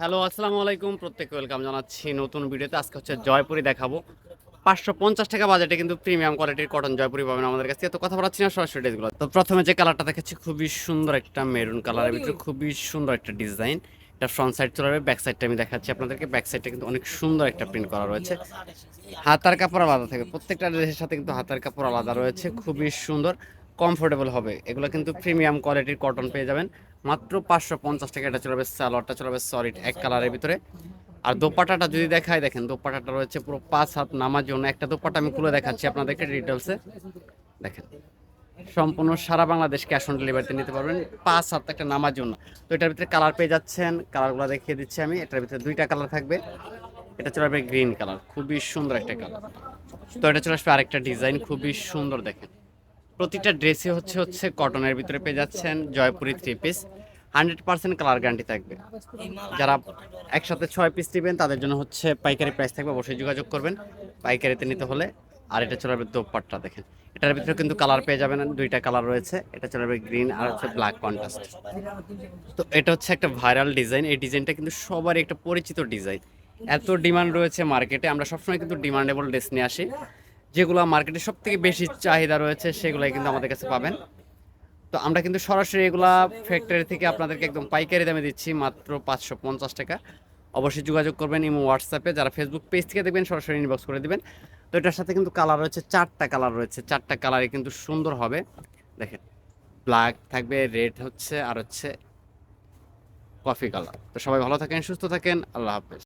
Hello, আসসালামু আলাইকুম। প্রত্যেক ওয়েলকাম জানাচ্ছি নতুন ভিডিওতে। আজকে হচ্ছে জয়পুরি দেখাবো। পাঁচশো পঞ্চাশ টাকা বাজেটে কিন্তু প্রিমিয়াম কোয়ালিটির কটন জয়পুরি পাবেন আমাদের কাছে। তো কথা বলাচ্ছি না, সরাসরি ড্রেসগুলো তো প্রথমে যে কালারটা দেখাচ্ছি খুবই সুন্দর একটা মেরুন কালারের ভিতরে খুবই সুন্দর একটা ডিজাইন এটা ফ্রন্ট সাইড চলে ব্যাক সাইডটা আমি দেখাচ্ছি আপনাদেরকে। ব্যাক সাইডটা কিন্তু অনেক সুন্দর একটা প্রিন্ট করা রয়েছে। হাতার কাপড় আলাদা থাকে, প্রত্যেকটা ড্রেসের সাথে কিন্তু হাতার কাপড় আলাদা রয়েছে। খুবই সুন্দর কমফোর্টেবল হবে। এগুলো কিন্তু প্রিমিয়াম কোয়ালিটির কটন পেয়ে যাবেন। মাত্র পাঁচশো পঞ্চাশ টাকা, এটা চলবে সালোয়ারটা চলবে সলিড এক কালারের ভিতরে। আর দোপাটাটা যদি দেখায় দেখেন দোপাটাটা রয়েছে পুরো পাঁচ হাত নামার জন্য। একটা দোপাটা আমি খুলে দেখাচ্ছি আপনাদেরকে ডিটেলসে দেখেন, সম্পূর্ণ সারা বাংলাদেশ ক্যাশ অন ডেলিভারিতে নিতে পারবেন পাঁচ হাত একটা নামার জন্য। তো এটার ভিতরে কালার পেয়ে যাচ্ছেন কালারগুলো দেখিয়ে দিচ্ছি আমি। এটার ভিতরে দুইটা কালার থাকবে। এটা চলে আসবে গ্রিন কালার খুবই সুন্দর একটা কালার তো এটা চলে আসবে আরেকটা ডিজাইন খুবই সুন্দর দেখেন। প্রতিটা ড্রেসই হচ্ছে হচ্ছে কটনের ভিতরে পেয়ে যাচ্ছেন Jaipuri three piece hundred percent colour guarantee থাকবে। যারা একসাথে ছয় পিস নেবেন, তাদের জন্য হচ্ছে পাইকারি প্রাইস থাকবে, অবশ্যই যোগাযোগ করবেন। পাইকারিতে নিতে হলে, আর এটা চলে আসবে দোপাট্টা দেখেন। এটার ভিতরে কিন্তু কালার পেয়ে যাবেন, দুইটা কালার রয়েছে, এটা চলে আসবে গ্রিন আর হচ্ছে ব্ল্যাক কন্ট্রাস্ট তো এটা হচ্ছে একটা ভাইরাল ডিজাইন এই ডিজাইনটা কিন্তু সবারই একটা পরিচিত ডিজাইন এত ডিমান্ড রয়েছে মার্কেটে আমরা সবসময় কিন্তু ডিমান্ডেবল ড্রেস নিয়ে আসি। যেগুলো মার্কেটে সব থেকে বেশি চাহিদা রয়েছে, সেগুলাই কিন্তু আমাদের কাছে পাবেন। তো আমরা কিন্তু সরাসরি এগুলা ফ্যাক্টরি থেকে আপনাদেরকে একদম পাইকারি দামে দিচ্ছি, মাত্র পাঁচশো পঞ্চাশ টাকা। অবশ্যই যোগাযোগ করবেন ইমো, হোয়াটসঅ্যাপে, যারা ফেসবুক পেজ থেকে দেখবেন সরাসরি ইনবক্স করে দেবেন। তো এটার সাথে কিন্তু কালার রয়েছে, চারটা কালার রয়েছে। চারটা কালারই কিন্তু সুন্দর হবে। দেখেন ব্ল্যাক থাকবে রেড হচ্ছে, আর হচ্ছে কফি কালার তো সবাই ভালো থাকেন, সুস্থ থাকেন, আল্লাহ হাফেজ।